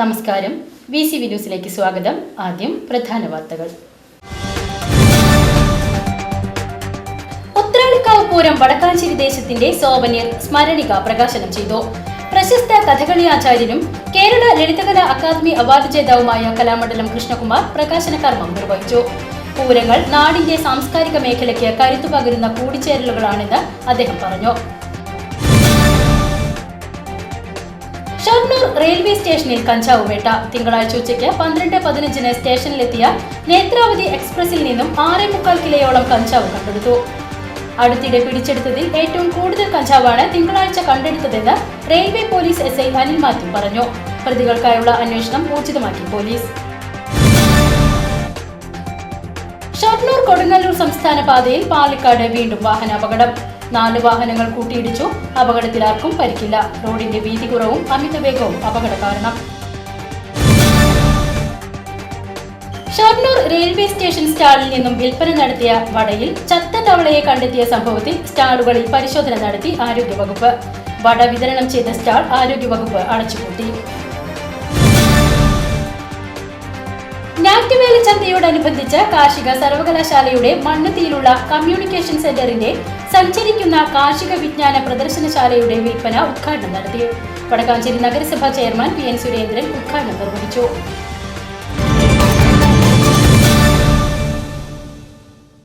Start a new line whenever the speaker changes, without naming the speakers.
നമസ്കാരം. V C V ന്യൂസിലേക്ക് സ്വാഗതം. ആദ്യം പ്രധാന വാർത്തകൾ. ഉത്രാളിക്കാവ് പൂരം വടക്കാഞ്ചേരി ദേശത്തിന്റെ സോവനീർ സ്മരണിക പ്രകാശനം ചെയ്തു. പ്രശസ്ത കഥകളി ആചാര്യനും കേരള ലളിതകലാ അക്കാദമി അവാർഡ് ജേതാവുമായ കലാമണ്ഡലം കൃഷ്ണകുമാർ പ്രകാശന കർമ്മം നിർവഹിച്ചു. പൂരങ്ങൾ നാടിന്റെ സാംസ്കാരിക മേഖലയ്ക്ക് കരുത്തു പകരുന്ന കൂടിച്ചേരലുകളാണെന്ന് അദ്ദേഹം പറഞ്ഞു. ഷൊർണൂർ റെയിൽവേ സ്റ്റേഷനിൽ കഞ്ചാവ് വേട്ട. തിങ്കളാഴ്ച ഉച്ചയ്ക്ക് പന്ത്രണ്ട് പതിനഞ്ചിന് സ്റ്റേഷനിലെത്തിയ നേത്രാവതി എക്സ്പ്രസിൽ നിന്നും ആറേ മുക്കാൽ കിലോയോളം കഞ്ചാവ് കണ്ടെടുത്തു. അടുത്തിടെ പിടിച്ചെടുത്തതിൽ ഏറ്റവും കൂടുതൽ കഞ്ചാവാണ് തിങ്കളാഴ്ച കണ്ടെടുത്തതെന്ന് railway police S I Anil Mathew പറഞ്ഞു. പ്രതികൾക്കായുള്ള അന്വേഷണം ഊർജിതമാക്കി പോലീസ്. ഷൊർണൂർ കൊടുങ്ങല്ലൂർ സംസ്ഥാന പാതയിൽ പാലക്കാട് വീണ്ടും വാഹനാപകടം. നാല് വാഹനങ്ങൾ കൂട്ടിയിടിച്ചു. അപകടത്തിൽ ആർക്കും പരിക്കില്ല. റോഡിന്റെ വീതി കുറവും അമിതവേഗവും അപകട കാരണം ഷൊർണൂർ റെയിൽവേ സ്റ്റേഷൻ സ്റ്റാളിൽ നിന്നും വിൽപ്പന നടത്തിയ വടയിൽ ചത്ത തവളയെ കണ്ടെത്തിയ സംഭവത്തിൽ സ്റ്റാളുകളിൽ പരിശോധന നടത്തി ആരോഗ്യവകുപ്പ്. വട വിതരണം ചെയ്ത സ്റ്റാൾ ആരോഗ്യവകുപ്പ് അടച്ചുപൂട്ടി. ഞാറ്റുവേല കാർഷിക സർവകലാശാലയുടെ മണ്ണുത്തിയിലുള്ള കമ്മ്യൂണിക്കേഷൻ സെന്ററിന്റെ സഞ്ചരിക്കുന്ന കാർഷിക വിജ്ഞാന പ്രദർശനശാലയുടെ വിൽപ്പന ഉദ്ഘാടനം നടത്തി. വടക്കാഞ്ചേരി നഗരസഭാ ചെയർമാൻ പി എൻ സുരേന്ദ്രൻ ഉദ്ഘാടനം നിർവഹിച്ചു.